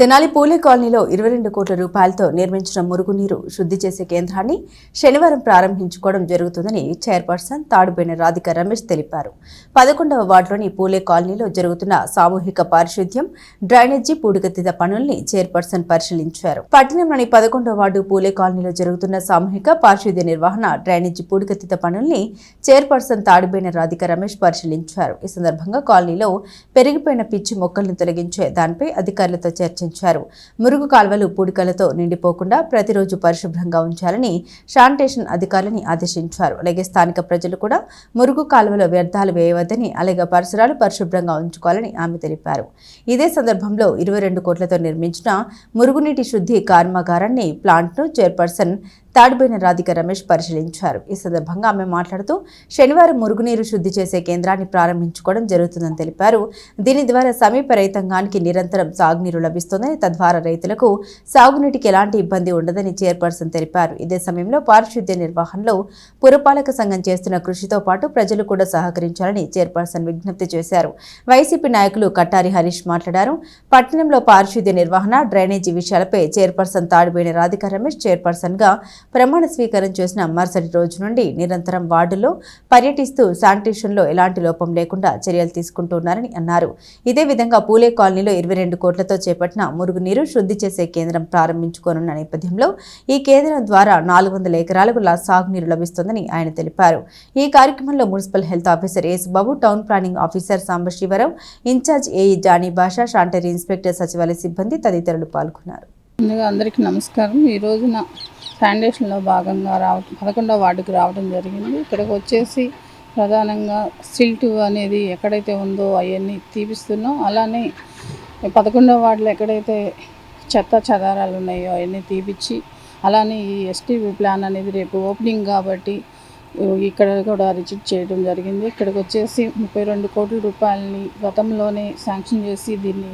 తెనాలి పూలే కాలనీలో ఇరవై రెండు కోట్ల రూపాయలతో నిర్మించిన మురుగునీరు శుద్ధి చేసే కేంద్రాన్ని శనివారం ప్రారంభించుకోవడం జరుగుతుందని చైర్పర్సన్ తాడుబోయిన రాధిక రమేష్ తెలిపారు. పదకొండవ వార్డులోని పూలే కాలనీలో జరుగుతున్న సామూహిక పారిశుద్ధ్యం డ్రైనేజీ పూడికతీత పనుల్ని చైర్పర్సన్ పరిశీలించారు. పట్టణంలోని పదకొండవ వార్డు పూలే కాలనీలో జరుగుతున్న సామూహిక పారిశుద్ధ్య నిర్వహణ డ్రైనేజీ పూడికతీత పనుల్ని చైర్పర్సన్ తాడుబోయిన రాధిక రమేష్ పరిశీలించారు. ఈ సందర్భంగా కాలనీలో పెరిగిపోయిన పిచ్చి మొక్కలను తొలగించే దానిపై అధికారులతో చర్చించారు. మురుగు కాల్వలు పూడికలతో నిండిపోకుండా ప్రతిరోజు పరిశుభ్రంగా ఉంచాలని శానిటేషన్ అధికారులని ఆదేశించారు. అలాగే స్థానిక ప్రజలు కూడా మురుగు కాలువలో వ్యర్థాలు వేయవద్దని అలాగే పరిసరాలు పరిశుభ్రంగా ఉంచుకోవాలని ఆమె తెలిపారు. ఇదే సందర్భంలో ఇరవై రెండు కోట్లతో నిర్మించిన మురుగునీటి శుద్ధి కర్మాగారాన్ని ప్లాంట్ను చైర్పర్సన్ తాడిపోయిన రాధిక రమేష్ పరిశీలించారు. ఈ సందర్భంగా ఆమె మాట్లాడుతూ శనివారం మురుగునీరు శుద్ధి చేసే కేంద్రాన్ని ప్రారంభించుకోవడం జరుగుతుందని తెలిపారు. దీని ద్వారా సమీప రైతాంగానికి నిరంతరం సాగునీరు లభిస్తుందని తద్వారా రైతులకు సాగునీటికి ఎలాంటి ఇబ్బంది ఉండదని చైర్పర్సన్ తెలిపారు. ఇదే సమయంలో పారిశుద్ధ్య నిర్వహణలో పురపాలక సంఘం చేస్తున్న కృషితో పాటు ప్రజలు కూడా సహకరించాలని చైర్పర్సన్ విజ్ఞప్తి చేశారు. వైసీపీ నాయకులు కట్టారి హరీష్ మాట్లాడారు. పట్టణంలో పారిశుద్ధ్య నిర్వహణ డ్రైనేజీ విషయాలపై చైర్పర్సన్ తాడిపోయిన రాధిక రమేష్ చైర్పర్సన్గా ప్రమాణ స్వీకారం చేసిన మరుసటి రోజు నుండి నిరంతరం వార్డులో పర్యటిస్తూ శానిటేషన్లో ఎలాంటి లోపం లేకుండా చర్యలు తీసుకుంటున్నారని అన్నారు. ఇదే విధంగా పూలే కాలనీలో ఇరవై రెండు కోట్లతో చేపట్టిన మురుగునీరు శుద్ధి చేసే కేంద్రం ప్రారంభించుకోనున్న నేపథ్యంలో ఈ కేంద్రం ద్వారా నాలుగు వందల ఎకరాలకు లా- సాగునీరు లభిస్తోందని ఆయన తెలిపారు. ఈ కార్యక్రమంలో municipal health officer Yesubabu town planning officer Sambasivarao incharge AE Jani Basha sanitary inspector సచివాలయ సిబ్బంది తదితరులు పాల్గొన్నారు. ముందుగా అందరికీ నమస్కారం. ఈ రోజున ఫౌండేషన్లో భాగంగా రావటం పదకొండవ వార్డుకి రావడం జరిగింది. ఇక్కడికి వచ్చేసి ప్రధానంగా సిల్ట్ అనేది ఎక్కడైతే ఉందో అవన్నీ తీపిస్తున్నాం. అలానే పదకొండవ వార్డులో ఎక్కడైతే చెత్త చెదారాలు ఉన్నాయో అవన్నీ తీపిచ్చి అలానే ఈ ఎస్టీవీ ప్లాన్ అనేది రేపు ఓపెనింగ్ కాబట్టి ఇక్కడ కూడా రిజిట్ చేయడం జరిగింది. ఇక్కడికి వచ్చేసి ముప్పై రెండు కోట్ల రూపాయలని గతంలోనే శాంక్షన్ చేసి దీన్ని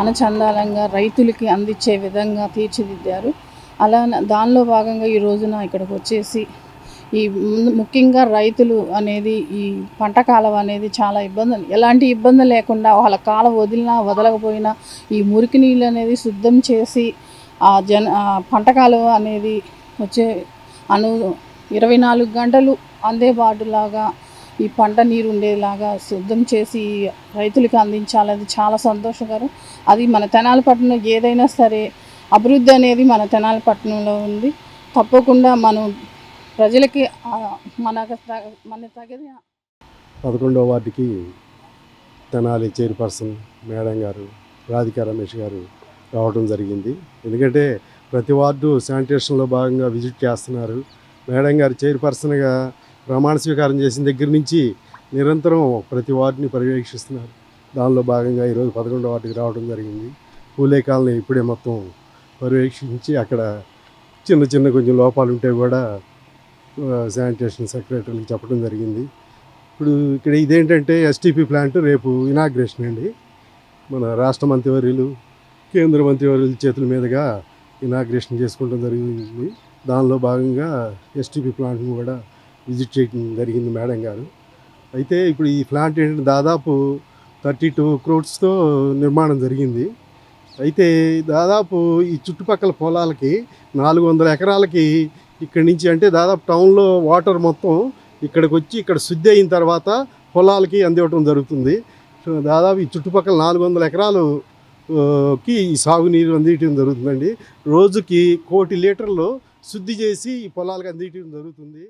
అనచందాలంగా రైతులకి అందించే విధంగా తీర్చిదిద్దారు. అలా దానిలో భాగంగా ఈ రోజున ఇక్కడికి వచ్చేసి ఈ ముఖ్యంగా రైతులు అనేది ఈ పంట కాలం అనేది చాలా ఇబ్బంది ఎలాంటి ఇబ్బంది లేకుండా వాళ్ళ కాలం వదిలినా వదలకపోయినా ఈ మురికి నీళ్ళు అనేది శుద్ధం చేసి ఆ జన పంట కాలం అనేది వచ్చే అను ఇరవై నాలుగు గంటలు అందేబాటులాగా ఈ పంట నీరు ఉండేలాగా శుద్ధం చేసి రైతులకు అందించాలది చాలా సంతోషకరం. అది మన తెనాలి పట్టణం ఏదైనా సరే అభివృద్ధి అనేది మన తెనాలి పట్టణంలో ఉంది. తప్పకుండా మనం ప్రజలకి మన మన తగిన పదకొండవ వార్డుకి తెనాలి చైర్పర్సన్ మేడం గారు రాధికా రమేష్ గారు రావడం జరిగింది. ఎందుకంటే ప్రతి వార్డు శానిటేషన్లో భాగంగా విజిట్ చేస్తున్నారు. మేడం గారు చైర్పర్సన్గా ప్రమాణ స్వీకారం చేసిన దగ్గర నుంచి నిరంతరం ప్రతి వార్డుని పర్యవేక్షిస్తున్నారు. దానిలో భాగంగా ఈరోజు పదకొండవ వార్డుకి రావడం జరిగింది. పూలే కాలనీ ఇప్పుడే మొత్తం పర్యవేక్షించి అక్కడ చిన్న చిన్న కొంచెం లోపాలు ఉంటే కూడా శానిటేషన్ సెక్రటరీకి చెప్పడం జరిగింది. ఇప్పుడు ఇక్కడ ఇదేంటంటే ఎస్టీపీ ప్లాంట్ రేపు ఇనాగ్రేషన్ అండి. మన రాష్ట్ర మంత్రివర్యులు కేంద్ర మంత్రివర్యుల చేతుల మీదుగా ఇనాగ్రేషన్ చేసుకోవడం జరిగింది. దానిలో భాగంగా ఎస్టీపీ ప్లాంట్ని కూడా విజిట్ చేయడం జరిగింది మేడం గారు. అయితే ఇప్పుడు ఈ ప్లాంట్ ఏంటంటే దాదాపు థర్టీ టూ క్రోడ్స్తో నిర్మాణం జరిగింది. అయితే దాదాపు ఈ చుట్టుపక్కల పొలాలకి నాలుగు వందల ఎకరాలకి ఇక్కడి నుంచి అంటే దాదాపు టౌన్లో వాటర్ మొత్తం ఇక్కడికి వచ్చి ఇక్కడ శుద్ధి అయిన తర్వాత పొలాలకి అందివ్వటం జరుగుతుంది. దాదాపు ఈ చుట్టుపక్కల నాలుగు వందల ఎకరాలుకి ఈ సాగునీరు అందించడం జరుగుతుందండి. రోజుకి కోటి లీటర్లు శుద్ధి చేసి ఈ పొలాలకు అందించడం జరుగుతుంది.